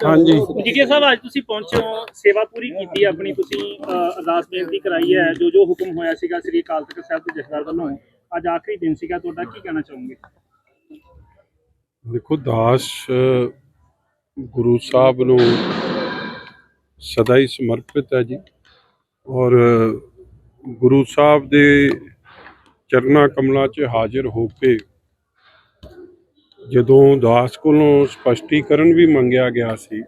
ਹਾਂਜੀ। ਜੀਕੇ ਸਾਹਿਬ ਅੱਜ ਤੁਸੀਂ ਪਹੁੰਚੇ ਹੋ ਸੇਵਾ ਪੂਰੀ ਕੀਤੀ ਆਪਣੀ ਤੁਸੀਂ ਅਰਦਾਸ ਬੇਨਤੀ ਕਰਾਈ ਹੈ ਜੋ ਜੋ ਹੁਕਮ ਹੋਇਆ ਸੀਗਾ ਸ੍ਰੀ ਅਕਾਲ ਤਖਤ ਸਾਹਿਬ ਦੇ ਜਥੇਦਾਰ ਵੱਲੋਂ ਅੱਜ ਆਖਰੀ ਦਿਨ ਸੀਗਾ ਤੁਹਾਡਾ ਕੀ ਕਹਿਣਾ ਚਾਹੋਗੇ? ਦੇਖੋ ਦਾਸ ਗੁਰੂ ਸਾਹਿਬ ਨੂੰ ਸਦਾ ਹੀ ਸਮਰਪਿਤ ਹੈ ਜੀ। ਔਰ ਗੁਰੂ ਸਾਹਿਬ ਦੇ ਚਰਨਾ ਕਮਲਾਂ 'ਚ ਹਾਜ਼ਰ ਹੋ ਕੇ ਜਦੋਂ ਦਾਸ ਕੋਲੋਂ ਸਪਸ਼ਟੀਕਰਨ ਵੀ ਮੰਗਿਆ ਗਿਆ ਸੀ,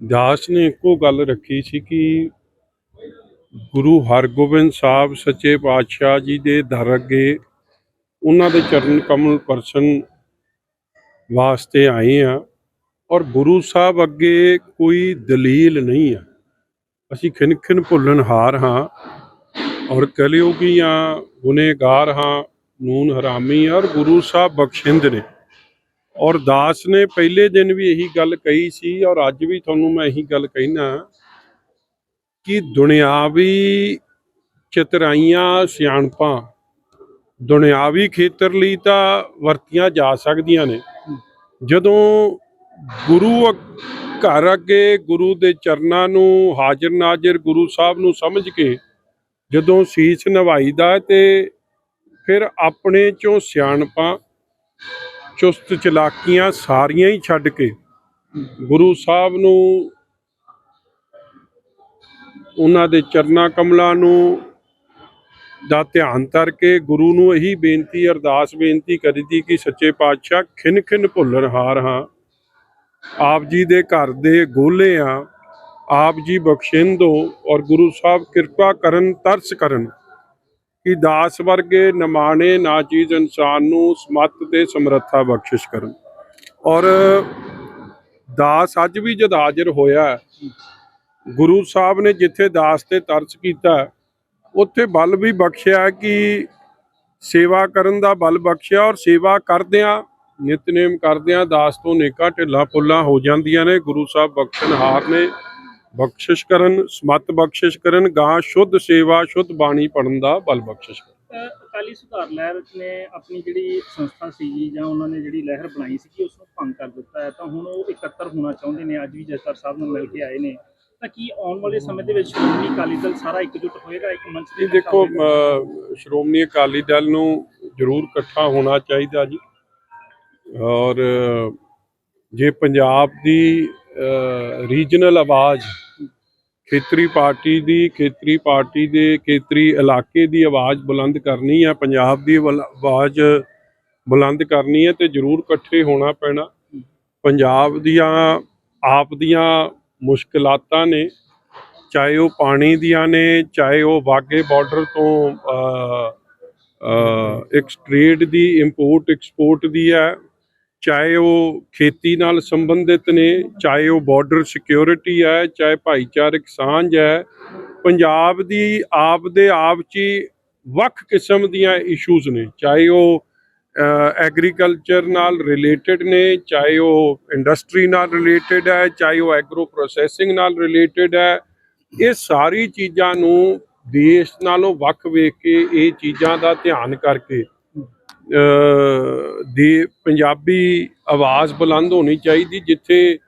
ਦਾਸ ਨੇ ਇੱਕੋ ਗੱਲ ਰੱਖੀ ਸੀ ਕਿ ਗੁਰੂ ਹਰਗੋਬਿੰਦ ਸਾਹਿਬ ਸੱਚੇ ਪਾਤਸ਼ਾਹ ਜੀ ਦੇ ਦਰ ਅੱਗੇ ਉਹਨਾਂ ਦੇ ਚਰਨ ਕਮਲ ਪਰਸਨ ਵਾਸਤੇ ਆਏ ਆ ਔਰ ਗੁਰੂ ਸਾਹਿਬ ਅੱਗੇ ਕੋਈ ਦਲੀਲ ਨਹੀਂ ਆ। ਅਸੀਂ ਖਿਨਖਿਨ ਭੁੱਲਣ ਹਾਰ ਹਾਂ ਔਰ ਕਲਿਯੁਗੀਆਂ ਗੁਨੇਗਾਰ ਹਾਂ, ਨੂਨ ਹਰਾਮੀ ਔਰ ਗੁਰੂ ਸਾਹਿਬ ਬਖਸ਼ਿੰਦ ਨੇ। ਔਰ ਦਾਸ ਨੇ ਪਹਿਲੇ ਦਿਨ ਵੀ ਇਹੀ ਗੱਲ ਕਹੀ ਸੀ ਔਰ ਅੱਜ ਵੀ ਤੁਹਾਨੂੰ ਮੈਂ ਇਹੀ ਗੱਲ ਕਹਿਣਾ ਕਿ ਦੁਨਿਆਵੀ ਚਤਰਾਈਆਂ ਸਿਆਣਪਾਂ ਦੁਨਿਆਵੀ ਖੇਤਰ ਲਈ ਤਾਂ ਵਰਤੀਆਂ ਜਾ ਸਕਦੀਆਂ ਨੇ। ਜਦੋਂ ਗੁਰੂ ਅ- ਘਰ ਅੱਗੇ ਗੁਰੂ ਦੇ ਚਰਨਾਂ ਨੂੰ ਹਾਜ਼ਰ ਨਾਜ਼ਰ ਗੁਰੂ ਸਾਹਿਬ ਨੂੰ ਸਮਝ ਕੇ ਜਦੋਂ ਸੀਸ ਨਵਾਈਦਾ ਤੇ ਫਿਰ ਆਪਣੇ ਚੋਂ ਸਿਆਣਪਾਂ ਚੁਸਤ ਚਲਾਕੀਆਂ ਸਾਰੀਆਂ ਹੀ ਛੱਡ ਕੇ ਗੁਰੂ ਸਾਹਿਬ ਨੂੰ, ਉਹਨਾਂ ਦੇ ਚਰਨਾ ਕਮਲਾਂ ਨੂੰ ਦਾ ਧਿਆਨ ਧਰ ਕੇ ਗੁਰੂ ਨੂੰ ਇਹੀ ਬੇਨਤੀ, ਅਰਦਾਸ ਬੇਨਤੀ ਕਰੀਦੀ ਕਿ ਸੱਚੇ ਪਾਤਸ਼ਾਹ ਖਿਨ ਖਿਨ ਭੁੱਲਣ ਹਾਰ ਹਾਂ। ਆਪ ਜੀ ਦੇ ਘਰ ਦੇ ਗੋਲੇ ਆ, ਆਪ ਜੀ ਬਖਸ਼ਿੰਦੋ ਔਰ ਗੁਰੂ ਸਾਹਿਬ ਕਿਰਪਾ ਕਰਨ, ਤਰਸ ਕਰਨ। ਕਿ ਦਾਸ ਵਰਗੇ ਨਮਾਣੇ ਨਾ ਚੀਜ਼ ਇਨਸਾਨ ਨੂੰ ਸਮਤ ਤੇ ਸਮਰੱਥਾ ਬਖਸ਼ਿਸ਼ ਕਰਨ। ਔਰ ਦਾਸ ਅੱਜ ਵੀ ਜਦ ਹਾਜ਼ਰ ਹੋਇਆ ਗੁਰੂ ਸਾਹਿਬ ਨੇ ਜਿੱਥੇ ਦਾਸ ਤੇ ਤਰਸ ਕੀਤਾ ਉੱਥੇ ਬਲ ਵੀ ਬਖਸ਼ਿਆ ਕਿ ਸੇਵਾ ਕਰਨ ਦਾ ਬਲ ਬਖਸ਼ਿਆ ਔਰ ਸੇਵਾ ਕਰਦਿਆਂ, ਨਿਤਨੇਮ ਕਰਦਿਆਂ ਦਾਸ ਤੋਂ ਨੇਕਾ ਢਿੱਲਾ ਪੁੱਲਾ ਹੋ ਜਾਂਦੀਆਂ ਨੇ। ਗੁਰੂ ਸਾਹਿਬ ਬਖਸ਼ਣਹਾਰ ਨੇ। ਬਖਸ਼ਿਸ਼ ਕਰਨ ਸਮਤ ਬਖਸ਼ਿਸ਼ ਕਰਨ ਗਾਂ ਸ਼ੁੱਧ ਸੇਵਾ ਸ਼ੁੱਧ ਬਾਣੀ ਪੜਨ ਦਾ ਬਲ ਬਖਸ਼ਿਸ਼ ਕਰਨ। ਅਕਾਲੀ ਸੁਧਾਰ ਲਹਿਰ ਨੇ ਆਪਣੀ ਜਿਹੜੀ ਸੰਸਥਾ ਸੀਗੀ ਜਾਂ ਉਹਨਾਂ ਨੇ ਜਿਹੜੀ ਲਹਿਰ ਬਣਾਈ ਸੀ ਉਸ ਨੂੰ ਭੰਗ ਕਰ ਦਿੱਤਾ ਹੈ। ਤਾਂ ਹੁਣ ਉਹ ਇਕੱਤਰ ਹੋਣਾ ਚਾਹੁੰਦੇ ਨੇ ਅੱਜ ਵੀ ਜਥੇਦਾਰ ਸਾਹਿਬ ਨੂੰ ਮਿਲ ਕੇ ਆਏ ਨੇ। ਤਾਂ ਕੀ ਆਉਣ ਵਾਲੇ ਸਮੇਂ ਦੇ ਵਿੱਚ ਸ਼੍ਰੋਮਣੀ ਅਕਾਲੀ ਦਲ ਸਾਰਾ ਇਕਜੁੱਟ ਹੋਏਗਾ ਇੱਕ ਮੰਚ ਤੇ ਦੇਖੋ ਸ਼੍ਰੋਮਣੀ ਅਕਾਲੀ ਦਲ ਨੂੰ ਜ਼ਰੂਰ ਇਕੱਠਾ ਹੋਣਾ ਚਾਹੀਦਾ ਜੀ। ਔਰ ਜੇ ਪੰਜਾਬ ਦੀ ਰੀਜਨਲ ਆਵਾਜ਼। ਖੇਤਰੀ ਪਾਰਟੀ ਦੀ ਖੇਤਰੀ ਪਾਰਟੀ ਦੇ ਖੇਤਰੀ ਇਲਾਕੇ ਦੀ ਆਵਾਜ਼ ਬੁਲੰਦ ਕਰਨੀ ਹੈ ਪੰਜਾਬ ਦੀ ਵਲ- ਆਵਾਜ਼ ਬੁਲੰਦ ਕਰਨੀ ਹੈ ਤੇ ਜ਼ਰੂਰ ਇਕੱਠੇ ਹੋਣਾ ਪੈਣਾ। ਪੰਜਾਬ ਦੀਆਂ ਆਪ ਦੀਆਂ ਮੁਸ਼ਕਲਾਤਾਂ ਨੇ ਚਾਹੇ ਉਹ ਪਾਣੀ ਦੀਆਂ ਨੇ ਚਾਹੇ ਉਹ ਵਾਗੇ ਬਾਰਡਰ ਤੋਂ ਅ, ਦੀ ਇੰਪੋਰਟ ਐਕਸਪੋਰਟ ਦੀ ਹੈ ਚਾਹੇ ਉਹ ਖੇਤੀ ਨਾਲ ਸੰਬੰਧਿਤ ਨੇ, ਚਾਹੇ ਉਹ ਬਾਰਡਰ ਸਿਕਿਉਰਿਟੀ ਹੈ, ਚਾਹੇ ਭਾਈਚਾਰਕ ਸਾਂਝ ਹੈ, ਪੰਜਾਬ ਦੀ ਆਪ ਦੇ ਆਪ 'ਚ ਹੀ ਵੱਖ ਕਿਸਮ ਦੀਆਂ ਇਸ਼ੂਜ਼ ਨੇ। ਚਾਹੇ ਉਹ ਐਗਰੀਕਲਚਰ ਨਾਲ ਰਿਲੇਟਡ ਨੇ, ਚਾਹੇ ਉਹ ਇੰਡਸਟਰੀ ਨਾਲ ਰਿਲੇਟਡ ਹੈ, ਚਾਹੇ ਉਹ ਐਗਰੋ ਪ੍ਰੋਸੈਸਿੰਗ ਨਾਲ ਰਿਲੇਟਡ ਹੈ, ਇਹ ਸਾਰੀ ਚੀਜ਼ਾਂ ਨੂੰ ਦੇਸ਼ ਨਾਲੋਂ ਵੱਖ ਵੇਖ ਕੇ ਇਹ ਚੀਜ਼ਾਂ ਦਾ ਧਿਆਨ ਕਰਕੇ ਦੀ ਪੰਜਾਬੀ ਆਵਾਜ਼ ਬੁਲੰਦ ਹੋਣੀ ਚਾਹੀਦੀ, ਜਿੱਥੇ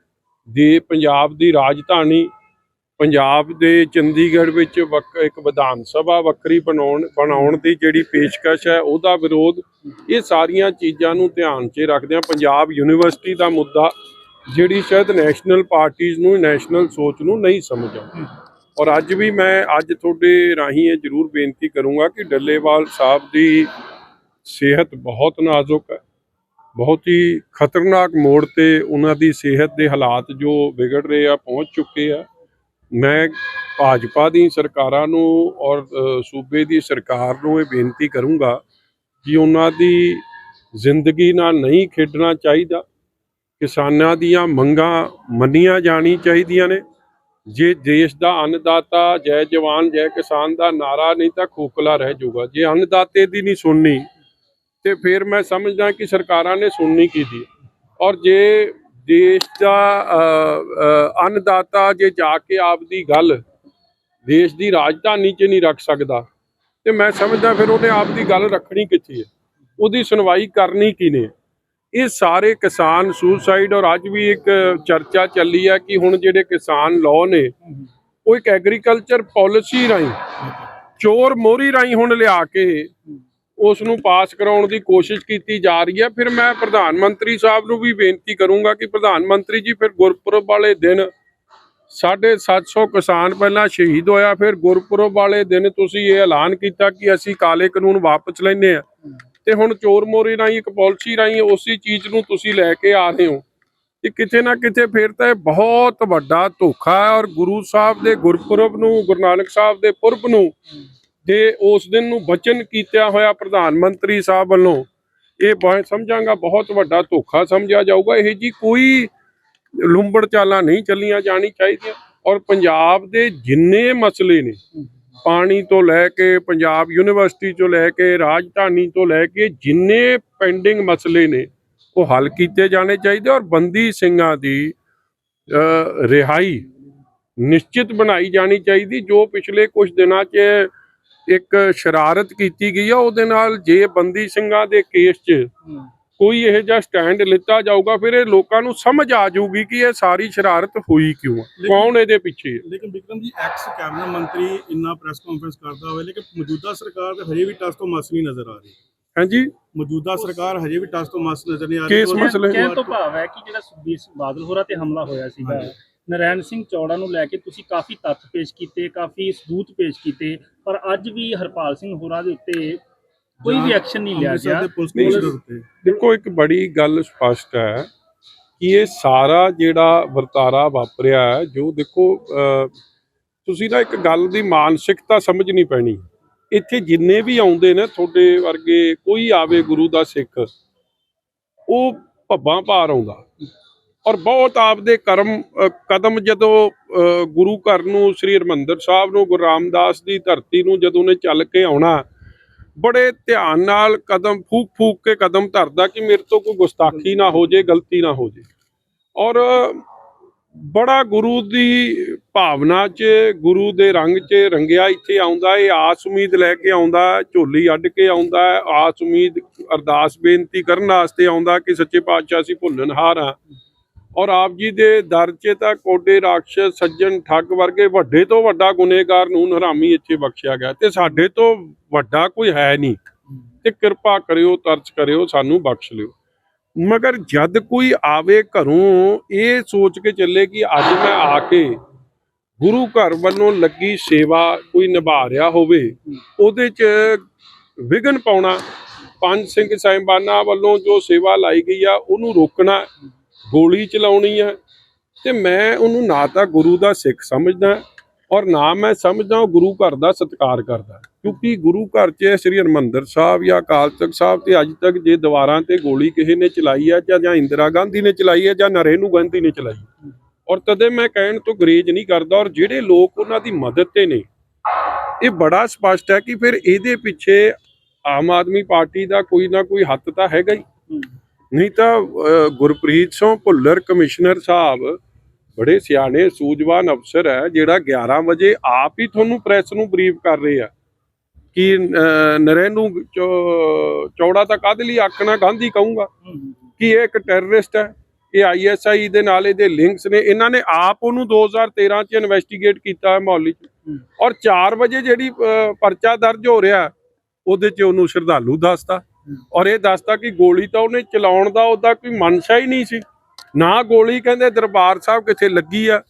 ਦੇ ਪੰਜਾਬ ਦੀ ਰਾਜਧਾਨੀ ਪੰਜਾਬ ਦੇ ਚੰਡੀਗੜ੍ਹ ਵਿੱਚ ਵੱਖ, ਇੱਕ ਵਿਧਾਨ ਸਭਾ ਵੱਖਰੀ ਬਣਾਉਣ ਬਣਾਉਣ ਦੀ ਜਿਹੜੀ ਪੇਸ਼ਕਸ਼ ਹੈ, ਉਹਦਾ ਵਿਰੋਧ ਇਹ ਸਾਰੀਆਂ ਚੀਜ਼ਾਂ ਨੂੰ ਧਿਆਨ 'ਚ ਰੱਖਦਿਆਂ ਪੰਜਾਬ ਯੂਨੀਵਰਸਿਟੀ ਦਾ ਮੁੱਦਾ ਜਿਹੜੀ ਸ਼ਾਇਦ ਨੈਸ਼ਨਲ ਪਾਰਟੀਆਂ ਨੂੰ, ਨੈਸ਼ਨਲ ਸੋਚ ਨੂੰ ਨਹੀਂ ਸਮਝ ਆਉਂਦੀ। ਔਰ ਅੱਜ ਵੀ ਮੈਂ, ਅੱਜ ਤੁਹਾਡੇ ਰਾਹੀਂ ਇਹ ਜ਼ਰੂਰ ਬੇਨਤੀ ਕਰੂੰਗਾ ਕਿ ਡੱਲੇਵਾਲ ਸਾਹਿਬ ਦੀ ਸਿਹਤ ਬਹੁਤ ਨਾਜ਼ੁਕ ਹੈ। ਬਹੁਤ ਹੀ ਖਤਰਨਾਕ ਮੋੜ ਤੇ ਉਹਨਾਂ ਦੀ ਸਿਹਤ ਦੇ ਹਾਲਾਤ ਜੋ ਵਿਗੜ ਰਹੇ ਆ, ਪਹੁੰਚ ਚੁੱਕੇ ਆ। ਮੈਂ ਭਾਜਪਾ ਦੀ ਸਰਕਾਰਾਂ ਨੂੰ ਔਰ ਸੂਬੇ ਦੀ ਸਰਕਾਰ ਨੂੰ ਇਹ ਬੇਨਤੀ ਕਰੂੰਗਾ ਕਿ ਉਹਨਾਂ ਦੀ ਜ਼ਿੰਦਗੀ ਨਾਲ ਨਹੀਂ ਖੇਡਣਾ ਚਾਹੀਦਾ। ਕਿਸਾਨਾਂ ਦੀਆਂ ਮੰਗਾਂ ਮੰਨੀਆਂ ਜਾਣੀ ਚਾਹੀਦੀਆਂ ਨੇ। ਜੇ ਦੇਸ਼ ਦਾ ਅੰਨਦਾਤਾ, ਜੈ ਜਵਾਨ, ਜੈ ਕਿਸਾਨ ਦਾ ਨਾਰਾ ਨਹੀਂ ਤਾਂ ਖੋਖਲਾ ਰਹਿ ਜਾਊਗਾ। ਜੇ ਅੰਨਦਾਤੇ ਦੀ ਨਹੀਂ ਸੁਣਨੀ ਤੇ ਫਿਰ ਮੈਂ ਸਮਝਦਾ ਕਿ ਸਰਕਾਰਾਂ ਨੇ ਸੁਣਨੀ ਕੀਤੀ ਔਰ ਜੇ ਦੇਸ਼ ਦਾ ਅੰਨਦਾਤਾ ਜੇ ਜਾ ਕੇ ਆਪਦੀ ਗੱਲ ਦੇਸ਼ ਦੀ ਰਾਜਧਾਨੀ 'ਚ ਨਹੀਂ ਰੱਖ ਸਕਦਾ, ਤੇ ਮੈਂ ਸਮਝਦਾ ਫਿਰ ਉਹਨੇ ਆਪਦੀ ਗੱਲ ਰੱਖਣੀ ਕਿੱਥੇ ਹੈ? ਉਹਦੀ ਸੁਣਵਾਈ ਕਰਨੀ ਕਿਨੇ ਇਹ ਸਾਰੇ ਕਿਸਾਨ ਸੁਸਾਈਡ ਔਰ ਅੱਜ ਵੀ ਇੱਕ ਚਰਚਾ ਚੱਲੀ ਹੈ ਕਿ ਹੁਣ ਜਿਹੜੇ ਕਿਸਾਨ ਲਾਅ ਨੇ, ਉਹ ਇੱਕ ਐਗਰੀਕਲਚਰ ਪਾਲਿਸੀ ਰਾਹੀਂ, ਚੋਰ ਮੋਹਰੀ ਰਾਹੀਂ ਹੁਣ ਲਿਆ ਕੇ ਉਸ ਨੂੰ ਪਾਸ ਕਰਾਉਣ ਦੀ ਕੋਸ਼ਿਸ਼ ਕੀਤੀ ਜਾ ਰਹੀ ਹੈ। ਫਿਰ ਮੈਂ ਪ੍ਰਧਾਨ ਮੰਤਰੀ ਸਾਹਿਬ ਨੂੰ ਵੀ ਬੇਨਤੀ ਕਰੂੰਗਾ ਕਿ ਪ੍ਰਧਾਨ ਮੰਤਰੀ ਜੀ, ਫਿਰ ਗੁਰਪੁਰਬ ਵਾਲੇ ਦਿਨ ਸਾਢੇ 700 ਕਿਸਾਨ ਪਹਿਲਾਂ ਸ਼ਹੀਦ ਹੋਇਆ। ਫਿਰ ਗੁਰਪੁਰਬ ਵਾਲੇ ਦਿਨ ਤੁਸੀਂ ਇਹ ਐਲਾਨ ਕੀਤਾ ਕਿ ਅਸੀਂ ਕਾਲੇ ਕਾਨੂੰਨ ਵਾਪਸ ਲੈਨੇ ਆ ਤੇ ਹੁਣ ਚੋਰ ਮੋਰੀ ਰਾਹੀਂ, ਇੱਕ ਪਾਲਿਸੀ ਰਾਹੀਂ ਉਸੇ ਚੀਜ਼ ਨੂੰ ਤੁਸੀਂ ਲੈ ਕੇ ਆ ਰਹੇ ਹੋ ਕਿ ਕਿਤੇ ਨਾ ਕਿਤੇ ਫਿਰ ਤਾਂ ਇਹ ਬਹੁਤ ਵੱਡਾ ਧੋਖਾ ਹੈ ਔਰ ਗੁਰੂ ਸਾਹਿਬ ਦੇ ਗੁਰਪੁਰਬ ਨੂੰ, ਗੁਰੂ ਨਾਨਕ ਸਾਹਿਬ ਦੇ ਪੁਰਬ ਨੂੰ ਜੇ ਉਸ ਦਿਨ ਨੂੰ ਬਚਨ ਕੀਤਾ ਹੋਇਆ ਪ੍ਰਧਾਨ ਮੰਤਰੀ ਸਾਹਿਬ ਵੱਲੋਂ, ਇਹ ਮੈਂ ਸਮਝਾਂਗਾ, ਬਹੁਤ ਵੱਡਾ ਧੋਖਾ ਸਮਝਿਆ ਜਾਊਗਾ। ਇਹ ਜੀ ਕੋਈ ਲੁੰਬੜ ਚਾਲਾਂ ਨਹੀਂ ਚੱਲੀਆਂ ਜਾਣੀ ਚਾਹੀਦੀਆਂ। ਔਰ ਪੰਜਾਬ ਦੇ ਜਿੰਨੇ ਮਸਲੇ ਨੇ, ਪਾਣੀ ਤੋਂ ਲੈ ਕੇ ਪੰਜਾਬ ਯੂਨੀਵਰਸਿਟੀ ਤੋਂ ਲੈ ਕੇ ਰਾਜਧਾਨੀ ਤੋਂ ਲੈ ਕੇ ਜਿੰਨੇ ਪੈਂਡਿੰਗ ਮਸਲੇ ਨੇ, ਉਹ ਹੱਲ ਕੀਤੇ ਜਾਣੇ ਚਾਹੀਦੇ। ਔਰ ਬੰਦੀ ਸਿੰਘਾਂ ਦੀ ਰਿਹਾਈ ਨਿਸ਼ਚਿਤ ਬਣਾਈ ਜਾਣੀ ਚਾਹੀਦੀ। ਜੋ ਪਿਛਲੇ ਕੁਝ ਦਿਨਾਂ 'ਚ ਇੱਕ ਸ਼ਰਾਰਤ ਕੀਤੀ ਗਈ ਆ ਉਹਦੇ ਨਾਲ ਜੇ ਬੰਦੀ ਸਿੰਘਾਂ ਦੇ ਕੇਸ 'ਚ ਕੋਈ ਇਹ ਜਿਹਾ ਸਟੈਂਡ ਲਿੱਤਾ ਜਾਊਗਾ ਫਿਰ ਇਹ ਲੋਕਾਂ ਨੂੰ ਸਮਝ ਆ ਜਾਊਗੀ ਕਿ ਇਹ ਸਾਰੀ ਸ਼ਰਾਰਤ ਹੋਈ ਕਿਉਂ ਆ ਕੌਣ ਇਹਦੇ ਪਿੱਛੇ ਹੈ ਲੇਕਿਨ ਵਿਕਰਮ ਜੀ ਐਕਸ ਕੈਬਨਿਟ ਮੰਤਰੀ ਇੰਨਾ ਪ੍ਰੈਸ ਕਾਨਫਰੰਸ ਕਰਦਾ ਹੋਵੇ ਲੇਕਿਨ ਮੌਜੂਦਾ ਸਰਕਾਰ ਤੇ ਹਜੇ ਵੀ ਟਸ ਤੋਂ ਮਸ ਨਹੀਂ ਨਜ਼ਰ ਆ ਰਹੀ ਹਾਂਜੀ ਮੌਜੂਦਾ ਸਰਕਾਰ ਹਜੇ ਵੀ ਟਸ ਤੋਂ ਮਸ ਨਜ਼ਰ ਨਹੀਂ ਆ ਰਹੀ ਕਿਸ ਮਸਲੇ? ਕਹਿਣ ਤੋਂ ਭਾਵ ਹੈ ਕਿ ਜਿਹੜਾ ਸੁਖਬੀਰ ਬਾਦਲ ਹੋਰਾਂ ਤੇ ਹਮਲਾ ਹੋਇਆ ਸੀਗਾ। ਨਰੈਣ ਸਿੰਘ ਚੌੜਾ ਨੂੰ ਲੈ ਕੇ ਤੁਸੀਂ ਕਾਫੀ ਤੱਥ ਪੇਸ਼ ਕੀਤੇ ਕਾਫੀ ਸਬੂਤ ਪੇਸ਼ ਕੀਤੇ ਪਰ ਅੱਜ ਵੀ ਹਰਪਾਲ ਸਿੰਘ ਹੋਰਾਂ ਦੇ ਉੱਤੇ ਕੋਈ ਵੀ ਐਕਸ਼ਨ ਨਹੀਂ ਲਿਆ ਗਿਆ। ਦੇਖੋ ਇੱਕ ਬੜੀ ਗੱਲ ਸਪਸ਼ਟ ਹੈ ਕਿ ਇਹ ਸਾਰਾ ਜਿਹੜਾ ਵਰਤਾਰਾ ਵਾਪਰਿਆ ਹੈ ਜੋ ਦੇਖੋ ਅਹ, ਤੁਸੀਂ ਨਾ ਇੱਕ ਗੱਲ ਦੀ ਮਾਨਸਿਕਤਾ ਸਮਝਣੀ ਪੈਣੀ। ਇੱਥੇ ਜਿੰਨੇ ਵੀ ਆਉਂਦੇ ਨੇ ਤੁਹਾਡੇ ਵਰਗੇ ਕੋਈ ਆਵੇ ਗੁਰੂ ਦਾ ਸਿੱਖ ਉਹ ਭੱਬਾਂ ਭਾਰ ਆਉਂਦਾ। ਔਰ ਬਹੁਤ ਆਪਦੇ ਕਰਮ ਕਦਮ ਜਦੋਂ ਅਹ, ਗੁਰੂ ਘਰ ਨੂੰ ਸ੍ਰੀ ਹਰਮੰਦਰ ਸਾਹਿਬ ਨੂੰ ਗੁਰੂ ਰਾਮਦਾਸ ਦੀ ਧਰਤੀ ਨੂੰ ਜਦੋਂ ਨੇ ਚੱਲ ਕੇ ਆਉਣਾ ਬੜੇ ਧਿਆਨ ਨਾਲ ਕਦਮ ਫੂਕ ਫੂਕ ਕੇ ਕਦਮ ਧਰਦਾ ਕਿ ਮੇਰੇ ਤੋਂ ਕੋਈ ਗੁਸਤਾਖੀ ਨਾ ਹੋ ਜੇ ਗਲਤੀ ਨਾ ਹੋ ਜੇ ਔਰ ਬੜਾ ਗੁਰੂ ਦੀ ਭਾਵਨਾ 'ਚ ਗੁਰੂ ਦੇ ਰੰਗ 'ਚ ਰੰਗਿਆ ਇੱਥੇ ਆਉਂਦਾ ਇਹ ਆਸ ਉਮੀਦ ਲੈ ਕੇ ਆਉਂਦਾ ਝੋਲੀ ਅੱਡ ਕੇ ਆਉਂਦਾ ਆਸ ਉਮੀਦ ਅਰਦਾਸ ਬੇਨਤੀ ਕਰਨ ਵਾਸਤੇ ਆਉਂਦਾ ਕਿ ਸੱਚੇ ਪਾਤਸ਼ਾਹ ਅਸੀਂ ਭੁੱਲਣਹਾਰ ਆ ਔਰ ਆਪ ਜੀ ਦੇ ਦਰ 'ਚ ਤਾਂ ਕੋਡੇ ਰਾਖਸ਼ ਸੱਜਣ ਠੱਗ ਵਰਗੇ ਵੱਡੇ ਤੋਂ ਵੱਡਾ ਗੁਨੇਗਾਰ ਨੂੰ ਹਰਾਮੀ ਇੱਥੇ ਬਖਸ਼ਿਆ ਗਿਆ ਤੇ ਸਾਡੇ ਤੋਂ ਵੱਡਾ ਕੋਈ ਹੈ ਨਹੀਂ। ਤੇ ਕਿਰਪਾ ਕਰਿਓ, ਤਰਸ ਕਰਿਓ, ਸਾਨੂੰ ਬਖਸ਼ ਲਿਓ। ਮਗਰ ਜਦ ਕੋਈ ਆਵੇ ਘਰੋਂ, ਇਹ ਸੋਚ ਕੇ ਚੱਲੇ ਕਿ ਅੱਜ ਮੈਂ ਆ ਕੇ ਗੁਰੂ ਘਰ ਵੱਲੋਂ ਲੱਗੀ ਸੇਵਾ ਕੋਈ ਨਿਭਾ ਰਿਹਾ ਹੋਵੇ, ਉਹਦੇ 'ਚ ਵਿਘਨ ਪਾਉਣਾ, ਪੰਜ ਸਿੰਘ ਸਾਹਿਬਾਨਾਂ ਵੱਲੋਂ ਜੋ ਸੇਵਾ ਲਾਈ ਗਈ ਆ, ਉਹਨੂੰ ਰੋਕਣਾ ਗੋਲੀ ਚਲਾਉਣੀ ਆ ਤੇ ਮੈਂ ਉਹਨੂੰ ਨਾ ਤਾਂ ਗੁਰੂ ਦਾ ਸਿੱਖ ਸਮਝਦਾ ਔਰ ਨਾ ਮੈਂ ਸਮਝਦਾ ਉਹ ਗੁਰੂ ਘਰ ਦਾ ਸਤਿਕਾਰ ਕਰਦਾ। ਕਿਉਂਕਿ ਗੁਰੂ ਘਰ 'ਚ ਸ੍ਰੀ ਹਰਮੰਦਰ ਸਾਹਿਬ ਜਾਂ ਅਕਾਲ ਤਖਤ ਸਾਹਿਬ ਤੇ ਅੱਜ ਤੱਕ ਜੇ ਦੀਵਾਰਾਂ ਤੇ ਗੋਲੀ ਕਿਸੇ ਨੇ ਚਲਾਈ ਹੈ ਜਾਂ ਇੰਦਰਾ ਗਾਂਧੀ ਨੇ ਚਲਾਈ ਹੈ ਜਾਂ ਨਰੇਨੂ ਗਾਂਧੀ ਨੇ ਚਲਾਈ ਔਰ ਤਦੇ ਮੈਂ ਕਹਿਣ ਤੋਂ ਗਰੇਜ ਨਹੀਂ ਕਰਦਾ ਔਰ ਜਿਹੜੇ ਲੋਕ ਉਹਨਾਂ ਦੀ ਮਦਦ ਤੇ ਨੇ, ਇਹ ਬੜਾ ਸਪਸ਼ਟ ਹੈ ਕਿ ਫਿਰ ਇਹਦੇ ਪਿੱਛੇ ਆਮ ਆਦਮੀ ਪਾਰਟੀ ਦਾ ਕੋਈ ਨਾ ਕੋਈ ਹੱਥ ਤਾਂ ਹੈਗਾ ਹੀ। ਨਹੀਂ ਤਾਂ ਗੁਰਪ੍ਰੀਤ ਸਿੰਘ ਭੁੱਲਰ ਕਮਿਸ਼ਨਰ ਸਾਹਿਬ ਬੜੇ ਸਿਆਣੇ ਸੂਝਵਾਨ ਅਫਸਰ ਹੈ ਜਿਹੜਾ 11 ਵਜੇ ਆਪ ਹੀ ਤੁਹਾਨੂੰ ਪ੍ਰੈਸ ਨੂੰ ਬਰੀਫ ਕਰ ਰਹੇ ਆ। ਕਿ ਚੌ- ਚੌੜਾ ਤਾਂ ਕਾਹਦੇ ਲਈ ਆਖਣਾ ਗਾਂਧੀ ਕਹੂੰਗਾ ਕਿ ਇਹ ਇੱਕ ਟੈਰਰਿਸਟ ਹੈ ਇਹ ਆਈਐਸਆਈ ਦੇ ਨਾਲ ਇਹਦੇ ਲਿੰਕਸ ਨੇ ਇਹਨਾਂ ਨੇ ਆਪ ਉਹਨੂੰ 2013 ਚ ਇਨਵੈਸਟੀਗੇਟ ਕੀਤਾ ਹੈ ਮੌਲੀ ਚ। ਔਰ 4 ਵਜੇ ਜਿਹੜੀ ਪਰਚਾ ਦਰਜ ਹੋ ਰਿਹਾ ਉਹਦੇ 'ਚ ਉਹਨੂੰ ਸ਼ਰਧਾਲੂ ਦੱਸਤਾ। ਔਰ ਇਹ ਦੱਸਦਾ ਕਿ ਗੋਲੀ ਤਾਂ ਉਹਨੇ ਚਲਾਉਣ ਦਾ ਉਹਦਾ ਕੋਈ ਮਨਸ਼ਾ ਹੀ ਨਹੀਂ ਸੀ। ਨਾ ਗੋਲੀ ਕਹਿੰਦੇ ਦਰਬਾਰ ਸਾਹਿਬ ਕਿੱਥੇ ਲੱਗੀ ਆ।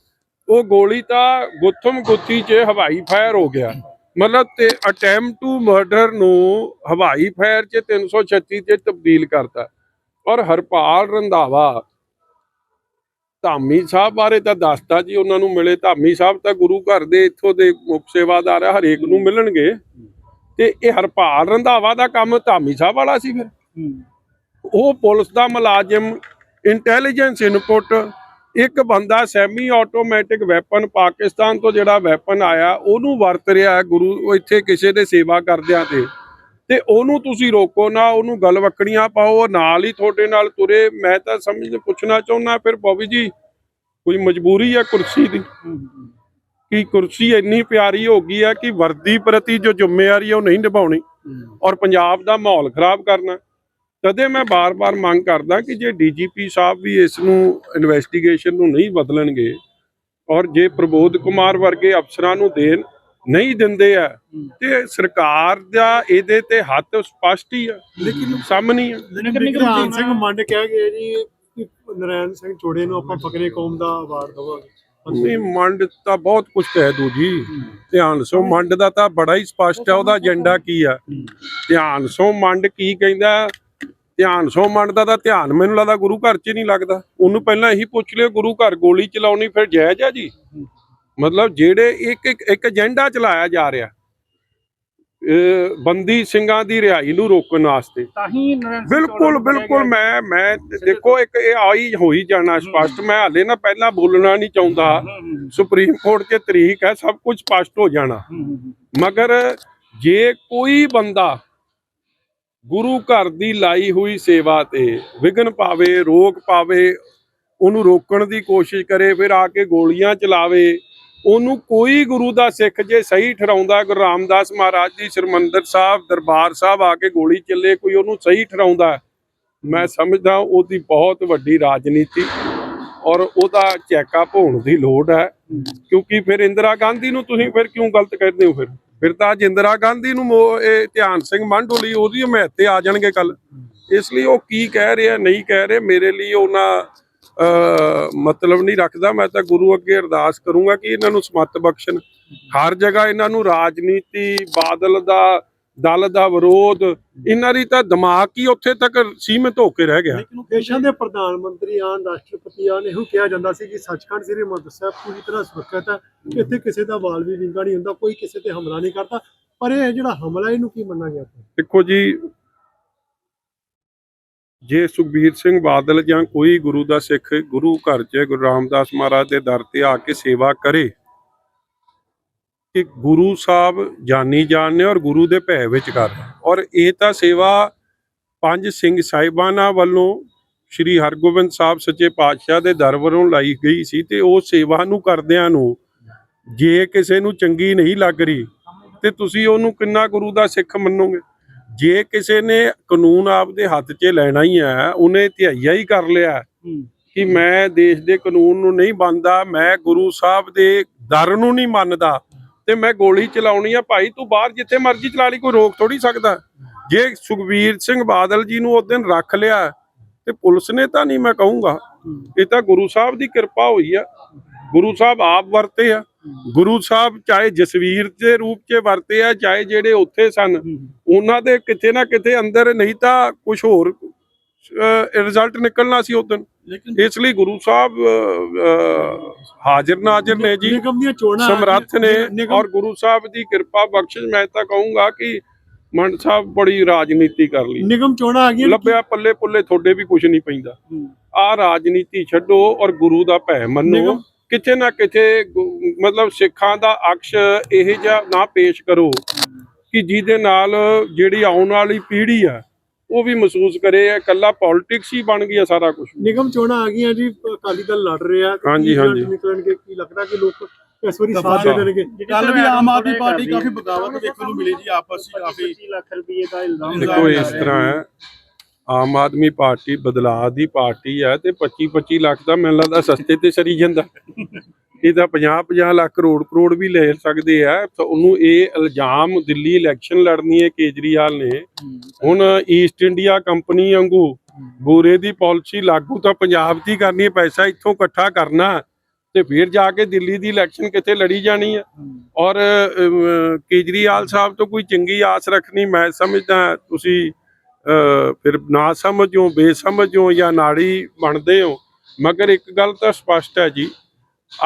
ਉਹ ਗੋਲੀ ਤਾਂ ਗੁੱਥਮ ਗੁੱਥੀ 'ਚ ਹਵਾਈ ਫਾਇਰ ਹੋ ਗਿਆ। ਮਤਲਬ ਤੇ ਅਟੈਂਪਟ ਟੂ ਮਰਡਰ ਨੂੰ ਹਵਾਈ ਫਾਇਰ 'ਚ 336 'ਚ ਤਬਦੀਲ ਕਰਤਾ। ਔਰ ਹਰਪਾਲ ਰੰਧਾਵਾ ਧਾਮੀ ਸਾਹਿਬ ਬਾਰੇ ਤਾਂ ਦੱਸਤਾ ਜੀ, ਉਹਨਾਂ ਨੂੰ ਮਿਲੇ। ਧਾਮੀ ਸਾਹਿਬ ਤਾਂ ਗੁਰੂ ਘਰ ਦੇ ਇੱਥੋਂ ਦੇ ਮੁੱਖ ਸੇਵਾਦਾਰ ਆ, ਹਰੇਕ ਨੂੰ ਮਿਲਣਗੇ। ਤੇ ਇਹ ਹਰਪਾਲ ਰੰਧਾਵਾ ਦਾ ਕੰਮ ਧਾਮੀ ਸਾਹਿਬ ਵਾਲਾ ਸੀ ਫਿਰ। ਉਹ ਪੁਲਿਸ ਦਾ ਮੁਲਾਜ਼ਮ ਇੰਟੈਲੀਜੈਂਸ ਇਨਪੁਟ ਇੱਕ ਬੰਦਾ ਸੈਮੀ ਆਟੋਮੈਟਿਕ ਵੈਪਨ ਪਾਕਿਸਤਾਨ ਤੋਂ ਜਿਹੜਾ ਵੈਪਨ ਆਇਆ, ਉਹਨੂੰ ਵਰਤ ਰਿਹਾ ਗੁਰੂ ਇੱਥੇ ਕਿਸੇ ਦੇ ਸੇਵਾ ਕਰਦਿਆਂ ਤੇ। ਤੇ ਉਹਨੂੰ ਤੁਸੀਂ ਰੋਕੋ ਨਾ, ਉਹਨੂੰ ਗਲਵੱਕੜੀਆਂ ਪਾਓ ਨਾਲ ਹੀ ਤੁਹਾਡੇ ਨਾਲ ਤੁਰੇ। ਮੈਂ ਤਾਂ ਸਮਝ ਪੁੱਛਣਾ ਚਾਹੁੰਦਾ ਫਿਰ, ਬੋਬੀ ਜੀ, ਕੋਈ ਮਜਬੂਰੀ ਹੈ ਕੁਰਸੀ ਦੀ? ਕਿ ਕੁਰਸੀ ਇੰਨੀ ਪਿਆਰੀ ਹੋ ਗਈ ਹੈ ਕਿ ਵਰਦੀ ਪ੍ਰਤੀ ਜੋ ਜ਼ਿੰਮੇਵਾਰੀ ਹੈ ਉਹ ਨਹੀਂ ਨਿਭਾਉਣੀ ਔਰ ਪੰਜਾਬ ਦਾ ਮਾਹੌਲ ਖਰਾਬ ਕਰਨਾ। ਤਦੇ ਮੈਂ ਬਾਰ-ਬਾਰ ਮੰਗ ਕਰਦਾ ਕਿ ਜੇ ਡੀਜੀਪੀ ਸਾਹਿਬ ਵੀ ਇਸ ਨੂੰ ਇਨਵੈਸਟੀਗੇਸ਼ਨ ਨੂੰ ਨਹੀਂ ਬਦਲਣਗੇ ਔਰ ਜੇ ਪ੍ਰਬੋਧ ਕੁਮਾਰ ਵਰਗੇ ਅਫਸਰਾਂ ਨੂੰ ਦੇਣ ਨਹੀਂ ਦਿੰਦੇ ਆ ਤੇ ਸਰਕਾਰ ਦਾ ਇਹਦੇ ਤੇ ਹੱਥ ਸਪਸ਼ਟ ਹੀ ਆ ਲੇਕਿਨ ਸਾਹਮਣੇ ਆ। ਨਗਰ ਨਿਗਮ ਧਿਆਨ ਚੋਣਾਂ- ਸਿੰਘ ਮੰਡ ਕਹਿ ਗਏ ਜੀ ਨਰੈਣ ਸਿੰਘ ਚੋੜੇ ਨੂੰ ਆਪਾਂ ਫਕਰੇ ਕੌਮ ਦਾ ਅਵਾਰਡ ਦਵਾਂਗੇ। ਨਹੀਂ ਮੰਡ ਤਾਂ ਬਹੁਤ ਕੁਝ ਕਹਿ ਦੂ ਜੀ। ਧਿਆਨ ਸੋ ਮੰਡ ਦਾ ਤਾਂ ਬੜਾ ਹੀ ਸਪਸ਼ਟ ਹੈ ਉਹਦਾ ਏਜੰਡਾ ਕੀ ਆ? ਧਿਆਨ ਸੋ ਮੰਡ ਕੀ ਕਹਿੰਦਾ? ਧਿਆਨ ਸੋ ਮੰਡ ਦਾ ਤਾਂ ਧਿਆਨ ਮੈਨੂੰ ਲੱਗਦਾ ਗੁਰੂ ਘਰ 'ਚ ਹੀ ਨਹੀਂ ਲੱਗਦਾ। ਉਹਨੂੰ ਪਹਿਲਾਂ ਇਹੀ ਪੁੱਛ ਲਿਓ, ਗੁਰੂ ਘਰ ਗੋਲੀ ਚਲਾਉਣੀ ਫਿਰ ਜਾਇਜ਼ ਆ ਜੀ? ਮਤਲਬ ਜਿਹੜੇ ਇੱਕ ਇੱਕ ਏਜੰਡਾ ਚਲਾਇਆ ਜਾ ਰਿਹਾ। ਬੰਦੀ ਸਿੰਘਾਂ ਦੀ ਰਿਹਾਈ ਨੂੰ ਰੋਕਣ ਵਾਸਤੇ। ਬਿਲਕੁਲ ਬਿਲਕੁਲ ਮੈਂ ਮੈਂ ਦੇਖੋ ਇੱਕ ਇਹ ਆਈ ਹੋਈ ਜਾਣਾ ਸਪਸ਼ਟ। ਮੈਂ ਹਾਲੇ ਨਾ ਪਹਿਲਾਂ ਬੋਲਣਾ ਨਹੀਂ ਚਾਹੁੰਦਾ। ਸੁਪਰੀਮ ਕੋਰਟ 'ਚ ਤਰੀਕ ਹੈ ਸਭ ਕੁਝ ਸਪਸ਼ਟ ਹੋ ਜਾਣਾ। ਮਗਰ ਜੇ ਕੋਈ ਬੰਦਾ ਗੁਰੂ ਘਰ ਦੀ ਲਾਈ ਹੋਈ ਸੇਵਾ ਤੇ ਵਿਘਨ ਪਾਵੇ ਰੋਕ ਪਾਵੇ ਉਹਨੂੰ ਰੋਕਣ ਦੀ ਕੋਸ਼ਿਸ਼ ਕਰੇ ਫਿਰ ਆ ਕੇ ਗੋਲੀਆਂ ਚਲਾਵੇ ਉਹਨੂੰ ਕੋਈ ਗੁਰੂ ਦਾ ਸਿੱਖ ਜੇ ਸਹੀ ਠਹਿਰਾਉਂਦਾ ਗੁਰੂ ਰਾਮਦਾਸ ਮਹਾਰਾਜ ਦੀ ਸਰਮੰਦਰ ਸਾਹਿਬ ਦਰਬਾਰ ਸਾਹਿਬ ਆ ਕੇ ਗੋਲੀ ਚੱਲੇ ਕੋਈ ਉਹਨੂੰ ਸਹੀ ਠਹਿਰਾਉਂਦਾ ਮੈਂ ਸਮਝਦਾ ਉਹਦੀ ਬਹੁਤ ਵੱਡੀ ਰਾਜਨੀਤੀ ਔਰ ਉਹਦਾ ਚੈੱਕਅਪ ਹੋਣ ਦੀ ਲੋੜ ਹੈ। ਕਿਉਂਕਿ ਫਿਰ ਇੰਦਰਾ ਗਾਂਧੀ ਨੂੰ ਤੁਸੀਂ ਫਿਰ ਕਿਉਂ ਗਲਤ ਕਹਿੰਦੇ ਹੋ ਫਿਰ? ਫਿਰ ਤਾਂ ਅੱਜ ਇੰਦਰਾ ਗਾਂਧੀ ਨੂੰ ਇਹ ਧਿਆਨ ਸਿੰਘ ਮੰਡੋਲੀ ਉਹਦੀ ਹਮਾਇਤ ਤੇ ਆ ਜਾਣਗੇ ਕੱਲ ਇਸ ਲਈ ਉਹ ਕੀ ਕਹਿ ਰਿਹਾ ਨਹੀਂ ਕਹਿ ਰਹੇ ਮੇਰੇ ਲਈ ਉਹਨਾਂ ਅਹ, ਮਤਲਬ ਨਹੀਂ ਰੱਖਦਾ ਮੈਂ ਤਾਂ ਗੁਰੂ ਅੱਗੇ ਅਰਦਾਸ ਕਰੂੰਗਾ ਕਿ ਇਹਨਾਂ ਨੂੰ ਸਮੱਤ ਬਖਸ਼ਣ। ਹਰ ਜਗ੍ਹਾ ਇਹਨਾਂ ਨੂੰ ਰਾਜਨੀਤੀ ਬਾਦਲ ਦਾ ਦਲ ਦਾ ਵਿਰੋਧ ਇਹਨਾਂ ਦੀ ਤਾਂ ਦਿਮਾਗ ਹੀ ਉੱਥੇ ਤੱਕ ਸੀਮਿਤ ਹੋ ਕੇ ਰਹਿ ਗਿਆ। ਲੇਕਿਨ ਦੇਸ਼ਾਂ ਦੇ ਪ੍ਰਧਾਨ ਮੰਤਰੀ ਆਨ ਰਾਸ਼ਟਰਪਤੀ ਆਨ ਇਹੋ ਕਿਹਾ ਜਾਂਦਾ ਸੀ ਕਿ ਸੱਚਖੰਡ ਸ੍ਰੀ ਹਰਿਮੰਦਰ ਸਾਹਿਬ ਪੂਰੀ ਤਰ੍ਹਾਂ ਸੁਰੱਖਿਅਤ ਹੈ ਇੱਥੇ ਕਿਸੇ ਦਾ ਵਾਲ ਵੀ ਵਿੰਗਾ ਨਹੀਂ ਹੁੰਦਾ ਕੋਈ ਕਿਸੇ ਤੇ ਹਮਲਾ ਨਹੀਂ ਕਰਦਾ। ਪਰ ਇਹ ਜਿਹੜਾ ਹਮਲਾ ਇਹਨੂੰ ਕੀ ਮੰਨਾਂਗੇ ਆਪਾਂ ਦੇਖੋ ਜੀ ਜੇ ਸੁਖਬੀਰ ਸਿੰਘ ਬਾਦਲ ਜਾਂ ਕੋਈ ਗੁਰੂ ਦਾ ਸਿੱਖ ਗੁਰੂ ਘਰ 'ਚ ਗੁਰੂ ਰਾਮਦਾਸ ਮਹਾਰਾਜ ਦੇ ਦਰ ਤੇ ਆ ਕੇ ਸੇਵਾ ਕਰੇ ਕਿ ਗੁਰੂ ਸਾਹਿਬ ਜਾਨੀ ਜਾਨ ਔਰ ਗੁਰੂ ਦੇ ਭੈ ਵਿੱਚ ਕਰ ਔਰ ਇਹ ਤਾਂ ਸੇਵਾ ਪੰਜ ਸਿੰਘ ਸਾਹਿਬਾਨਾਂ ਵੱਲੋਂ ਸ੍ਰੀ ਹਰਗੋਬਿੰਦ ਸਾਹਿਬ ਸੱਚੇ ਪਾਤਸ਼ਾਹ ਦੇ ਦਰ ਵੱਲੋਂ ਲਾਈ ਗਈ ਸੀ ਤੇ ਉਹ ਸੇਵਾ ਨੂੰ ਕਰਦਿਆਂ ਨੂੰ ਜੇ ਕਿਸੇ ਨੂੰ ਚੰਗੀ ਨਹੀਂ ਲੱਗ ਰਹੀ, ਤੇ ਤੁਸੀਂ ਉਹਨੂੰ ਕਿੰਨਾ ਗੁਰੂ ਦਾ ਸਿੱਖ ਮੰਨੋਗੇ? ਜੇ ਕਿਸੇ ਨੇ ਕਾਨੂੰਨ ਆਪਦੇ ਹੱਥ 'ਚ ਲੈਣਾ ਹੀ ਹੈ ਉਹਨੇ ਧਿਆਈਆ ਹੀ ਕਰ ਲਿਆ। ਕਿ ਮੈਂ ਦੇਸ਼ ਦੇ ਕਾਨੂੰਨ ਨੂੰ ਨਹੀਂ ਮੰਨਦਾ ਮੈਂ ਗੁਰੂ ਸਾਹਿਬ ਦੇ ਦਰ ਨੂੰ ਨਹੀਂ ਮੰਨਦਾ ਤੇ ਮੈਂ ਗੋਲੀ ਚਲਾਉਣੀ ਆ ਭਾਈ ਤੂੰ ਬਾਹਰ ਜਿੱਥੇ ਮਰਜ਼ੀ ਚਲਾ ਲਈ ਕੋਈ ਰੋਕ ਥੋੜੀ ਸਕਦਾ। ਜੇ ਸੁਖਬੀਰ ਸਿੰਘ ਬਾਦਲ ਜੀ ਨੂੰ ਉਸ ਦਿਨ ਰੱਖ ਲਿਆ ਤੇ ਪੁਲਿਸ ਨੇ ਤਾਂ ਨਹੀਂ ਮੈਂ ਕਹੂੰਗਾ। ਇਹ ਤਾਂ ਗੁਰੂ ਸਾਹਿਬ ਦੀ ਕਿਰਪਾ ਹੋਈ ਆ। ਗੁਰੂ ਸਾਹਿਬ ਆਪ ਵਰਤੇ ਆ। ਗੁਰੂ ਸਾਹਿਬ ਚਾਹੇ ਜਸਵੀਰ ਦੇ ਰੂਪ 'ਚ ਵਰਤੇ ਆ ਚਾਹੇ ਜਿਹੜੇ ਉੱਥੇ ਸਨ ਉਹਨਾਂ ਦੇ ਕਿਤੇ ਨਾ ਕਿਤੇ ਅੰਦਰ ਨਹੀਂ ਤਾਂ ਕੁਝ ਹੋਰ ਰਿਜ਼ਲਟ ਨਿਕਲਣਾ ਸੀ ਉਦੋਂ ਇਸ ਲਈ ਗੁਰੂ ਸਾਹਿਬ ਹਾਜ਼ਰ ਨਾਜ਼ਰ ਨੇ ਜੀ। ਨਿਗਮ ਦੀਆਂ ਚੋਣਾਂ ਸਮਰੱਥ ਨੇ। ਔਰ ਗੁਰੂ ਸਾਹਿਬ ਦੀ ਕਿਰਪਾ ਬਖਸ਼ਿਸ਼ ਮੈਂ ਤਾਂ ਕਹੂੰਗਾ ਕਿ ਮੰਡ ਸਾਹਿਬ ਬੜੀ ਰਾਜਨੀਤੀ ਕਰ ਲਈ। ਨਿਗਮ ਚੋਣਾਂ ਆ ਗਈਆਂ ਲੱਭਿਆ ਪੱਲੇ ਪੁੱਲੇ ਤੁਹਾਡੇ ਵੀ ਕੁਝ ਨਹੀਂ ਪੈਂਦਾ। ਆ ਰਾਜਨੀਤੀ ਛੱਡੋ ਔਰ ਗੁਰੂ ਦਾ ਭੈ ਮੰਨੋ। ਕਿਤੇ ਨਾ ਕਿਤੇ ਮਤਲਬ ਸਿੱਖਾਂ ਦਾ ਅਕਸ਼ ਇਹ ਜਿਹਾ ਨਾ ਪੇਸ਼ ਕਰੋ ਕਿ ਜਿਹਦੇ ਨਾਲ ਜਿਹੜੀ ਆਉਣ ਵਾਲੀ ਪੀੜ੍ਹੀ ਆ ਉਹ ਵੀ ਮਹਿਸੂਸ ਕਰੇ ਇਹ ਇਕੱਲਾ ਪੋਲਿਟਿਕਸ ਹੀ ਬਣ ਗਿਆ ਸਾਰਾ ਕੁਝ ਨਿਗਮ ਚੋਣਾਂ ਆ ਗਈਆਂ ਜੀ ਅਕਾਲੀ ਦਲ ਲੜ ਰਿਹਾ ਹਾਂਜੀ, ਹਾਂਜੀ। ਨਿਕਲਣਗੇ ਕੀ ਲੱਗਦਾ ਕਿ ਲੋਕ ਇਸ ਵਾਰੀ ਸਾਥ ਦੇ ਦੇਣਗੇ? ਕੱਲ ਵੀ ਆਮ ਆਦਮੀ ਪਾਰਟੀ ਕਾਫੀ ਬਗਾਵਤ ਦੇਖਣ ਨੂੰ ਮਿਲੀ ਜੀ ਆਪਸ ਵਿੱਚ ਕਾਫੀ 25 ਲੱਖ ਰੁਪਏ ਦਾ ਇਲਜ਼ਾਮ ਦੇਖੋ ਇਸ ਤਰ੍ਹਾਂ ਹੈ। ਆਮ ਆਦਮੀ ਪਾਰਟੀ ਬਦਲਾਅ ਦੀ ਪਾਰਟੀ ਹੈ ਤੇ 25 25 ਲੱਖ ਦਾ ਮੈਨੂੰ ਲੱਗਦਾ ਸਸਤੇ ਤੇ ਸਰੀ ਜਾਂਦਾ। ਇਹ ਤਾਂ 50 50 ਲੱਖ ਕਰੋੜ ਕਰੋੜ ਵੀ ਲੈ ਸਕਦੇ ਆ। ਤਾਂ ਉਹਨੂੰ ਇਹ ਇਲਜ਼ਾਮ ਦਿੱਲੀ ਇਲੈਕਸ਼ਨ ਲੜਨੀ ਹੈ ਕੇਜਰੀਵਾਲ ਨੇ। ਹੁਣ ਈਸਟ ਇੰਡੀਆ ਕੰਪਨੀ ਵਾਂਗੂ ਗੋਰੇ ਦੀ ਪਾਲਿਸੀ ਲਾਗੂ ਤਾਂ ਪੰਜਾਬ 'ਚ ਹੀ ਕਰਨੀ ਹੈ, ਪੈਸਾ ਇੱਥੋਂ ਇਕੱਠਾ ਕਰਨਾ ਤੇ ਫਿਰ ਜਾ ਕੇ ਦਿੱਲੀ ਦੀ ਇਲੈਕਸ਼ਨ ਕਿੱਥੇ ਲੜੀ ਜਾਣੀ ਹੈ। ਔਰ ਕੇਜਰੀਵਾਲ ਸਾਹਿਬ ਤੋਂ ਕੋਈ ਚੰਗੀ ਆਸ ਰੱਖਣੀ ਮੈਂ ਸਮਝਦਾ, ਤੁਸੀਂ ਫਿਰ ਨਾ ਸਮਝੋ ਬੇਸਮਝੋ ਜਾਂ ਨਾੜੀ ਬਣਦੇ ਹੋ। ਮਗਰ ਇੱਕ ਗੱਲ ਤਾਂ ਸਪਸ਼ਟ ਹੈ ਜੀ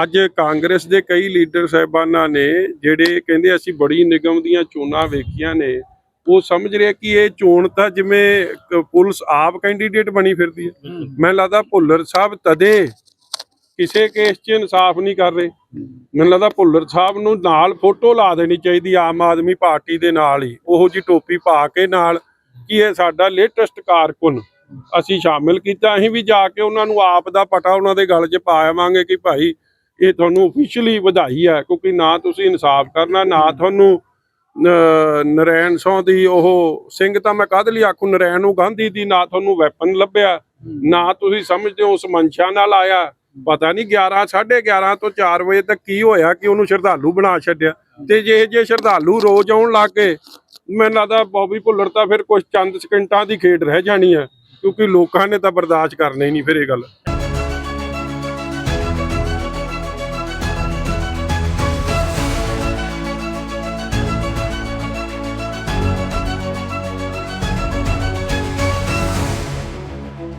ਅੱਜ ਕਾਂਗਰਸ ਦੇ ਕਈ ਲੀਡਰ ਸਾਹਿਬਾਨਾਂ ਨੇ ਜਿਹੜੇ ਕਹਿੰਦੇ ਅਸੀਂ ਬੜੀ ਨਿਗਮ ਦੀਆਂ ਚੋਣਾਂ ਵੇਖੀਆਂ ਨੇ ਉਹ ਸਮਝ ਰਿਹਾ ਕਿ ਇਹ ਚੋਣ ਤਾਂ ਜਿਵੇਂ ਪੁਲਿਸ ਆਪ ਕੈਂਡੀਡੇਟ ਬਣੀ ਫਿਰਦੀ ਹੈ। ਮੈਨੂੰ ਲੱਗਦਾ ਭੁੱਲਰ ਸਾਹਿਬ ਤਦੇ ਕਿਸੇ ਕੇਸ 'ਚ ਇਨਸਾਫ ਨਹੀਂ ਕਰ ਰਹੇ। ਮੈਨੂੰ ਲੱਗਦਾ ਭੁੱਲਰ ਸਾਹਿਬ ਨੂੰ ਨਾਲ ਫੋਟੋ ਲਾ ਦੇਣੀ ਚਾਹੀਦੀ ਆਮ ਆਦਮੀ ਪਾਰਟੀ ਦੇ ਨਾਲ ਹੀ ਉਹੋ ਜੀ ਟੋਪੀ ਪਾ ਕੇ ਨਾਲ ਕਿ ਇਹ ਸਾਡਾ ਲੇਟੈਸਟ ਕਾਰਕੁਨ? ਅਸੀਂ ਸ਼ਾਮਿਲ ਕੀਤਾ, ਅਸੀਂ ਵੀ ਜਾ ਕੇ ਉਹਨਾਂ ਨੂੰ ਆਪ ਦਾ ਪਟਾ ਉਹਨਾਂ ਦੇ ਗਲ 'ਚ ਪਾ ਕਿ ਭਾਈ ਇਹ ਤੁਹਾਨੂੰ ਅਫੀਸ਼ੀਅਲੀ ਵਧਾਈ ਹੈ, ਕਿਉਂਕਿ ਨਾ ਤੁਸੀਂ ਇਨਸਾਫ ਕਰਨਾ, ਨਾ ਤੁਹਾਨੂੰ ਨ- ਨਰੈਣ ਸੌ ਦੀ ਉਹ ਸਿੰਘ ਤਾਂ ਮੈਂ ਕਾਹਦੇ ਲਈ ਆਖੂ, ਨਰੈਣ ਨੂੰ ਗਾਂਧੀ ਦੀ ਨਾ ਤੁਹਾਨੂੰ ਵੈਪਨ ਲੱਭਿਆ, ਨਾ ਤੁਸੀਂ ਸਮਝਦੇ ਹੋ ਉਸ ਮਨਸ਼ਾ ਨਾਲ ਆਇਆ। ਪਤਾ ਨਹੀਂ 11 11:30 ਤੋਂ 4 ਵਜੇ ਤੱਕ ਕੀ ਹੋਇਆ ਕਿ ਉਹਨੂੰ ਸ਼ਰਧਾਲੂ ਬਣਾ ਛੱਡਿਆ। ਤੇ ਜੇ ਜੇ ਸ਼ਰਧਾਲੂ ਰੋਜ਼ ਆਉਣ ਲੱਗ ਗਏ ਮੈਨੂੰ ਲੱਗਦਾ ਬੌਬੀ ਭੁੱਲਰ ਤਾਂ ਫਿਰ ਕੁਝ ਚੰਦ ਸਕਿੰਟਾਂ ਦੀ ਖੇਡ ਰਹਿ ਜਾਣੀ ਹੈ, ਕਿਉਂਕਿ ਲੋਕਾਂ ਨੇ ਤਾਂ ਬਰਦਾਸ਼ਤ ਕਰਨਾ ਹੀ ਨਹੀਂ ਫਿਰ ਇਹ ਗੱਲ।